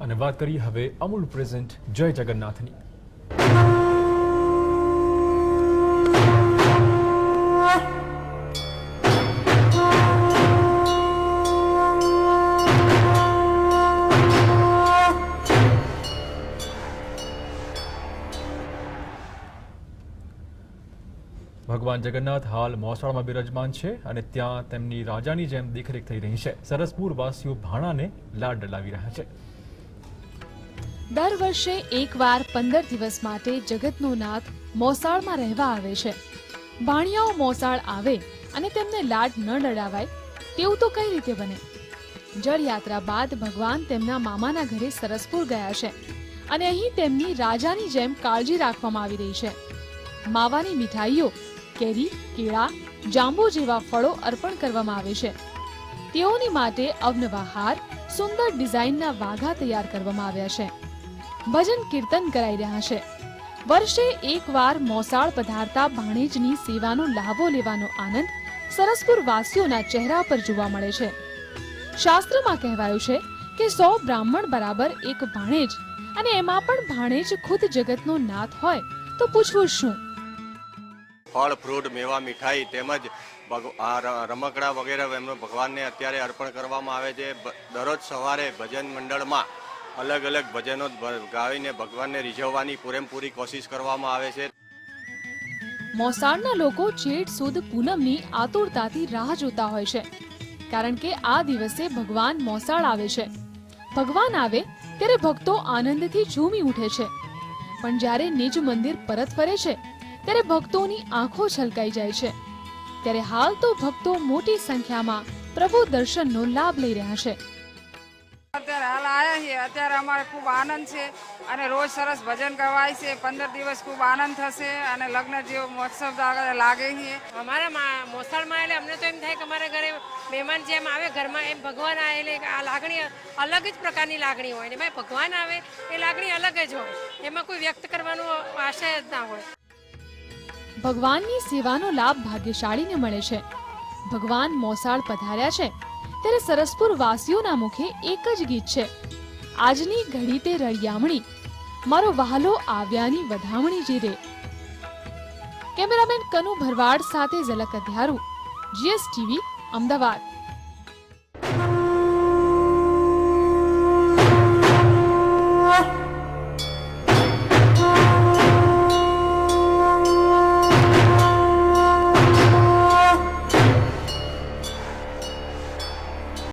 અને વાત કરીએ હવે અમૂલ પ્રેઝન્ટ જય જગન્નાથની. ભગવાન જગન્નાથ હાલ મોસાળમાં બિરાજમાન છે અને ત્યાં તેમની રાજાની જેમ દેખરેખ થઈ રહી છે. સરસપુર વાસીઓ ભાણાને લાડ ડલાવી રહ્યા છે. દર વર્ષે એકવાર પંદર દિવસ માટે જગતનો નાથ મોસાળમાં રહેવા આવે છે. ભાણિયાઓ મોસાળ આવે અને તેમને લાડ ન લડાવાય તેવું તો કઈ રીતે બને? જળયાત્રા બાદ ભગવાન તેમના મામાના ઘરે સરસપુર ગયા છે અને અહીં તેમની રાજાની જેમ કાળજી રાખવામાં આવી રહી છે. માવાની મીઠાઈઓ, કેરી, કેળા, જાંબુ જેવા ફળો અર્પણ કરવામાં આવે છે. તેઓની માટે અવનવા હાર, સુંદર ડિઝાઇનના વાઘા તૈયાર કરવામાં આવ્યા છે. ભજન કીર્તન કરાઈ રહ્યા છે. વર્ષે એકવાર મોસાળ પધારતા ભાણેજની સેવાનો લાભો લેવાનો આનંદ સરસપુર વાસીઓના ચહેરા પર જોવા મળે છે. શાસ્ત્રમાં કહેવાયું છે કે સો બ્રાહ્મણ બરાબર એક ભાણેજ અને એમાં પણ ભાણેજ ખુદ જગતનો નાથ હોય તો પૂછવું શું? ફળ, ફ્રૂટ, મેવા, મીઠાઈ તેમજ રમકડા વગેરે એમનો ભગવાનને અત્યારે અર્પણ કરવામાં આવે છે. દરરોજ સવારે ભજન મંડળમાં અલગ અલગ ભજનો ગાવીને ભગવાનને રીઝવવાની પૂરેપૂરી કોશિશ કરવામાં આવે છે. મોસાળના લોકો જેઠ સુદ પૂનમની આતુરતાથી રાહ જોતા હોય છે, કારણ કે આ દિવસે ભગવાન મોસાળ આવે છે. ભગવાન આવે ત્યારે ભક્તો આનંદથી ઝૂમી ઉઠે છે. પણ જ્યારે નિજ મંદિર પરત ફરે છે, ત્યારે ભક્તોની આંખો છલકાઈ જાય છે. ત્યારે હાલ તો ભક્તો મોટી સંખ્યામાં પ્રભુ દર્શનનો લાભ લઈ રહ્યા છે. અત્યારે હાલ આવ્યા છીએ. અત્યારે અમારે ખૂબ આનંદ છે અને રોજ સરસ ભજન ગવાય છે. પંદર દિવસ ખૂબ આનંદ થશે અને લગ્ન જેવો મહોત્સવ લાગે- લાગે છે. અમારા મોસાળમાં એટલે અમને તો એમ થાય કે અમારા ઘરે મહેમાન જેમ આવે ઘરમાં એમ ભગવાન આવે એટલે આ લાગણી અલગ જ પ્રકારની લાગણી હોય. એમાં ભાઈ ભગવાન આવે એ લાગણી અલગ જ હોય. એમાં કોઈ વ્યક્ત કરવાનો આશય જ ના હોય. ભગવાનની સેવાનો લાભ ભાગ્યશાળીને મળે છે. ભગવાન મોસાળ પધાર્યા છે. ત્યારે સરસપુર વાસીઓના મુખે એક જ ગીત છે. આજની ઘડી તે રળિયામણી. મારો વહાલો આવ્યાની વધામણી જે રે. કેમેરામેન કનુ ભરવાડ સાથે ઝલક અધ્યારું જીએસટીવી, અમદાવાદ.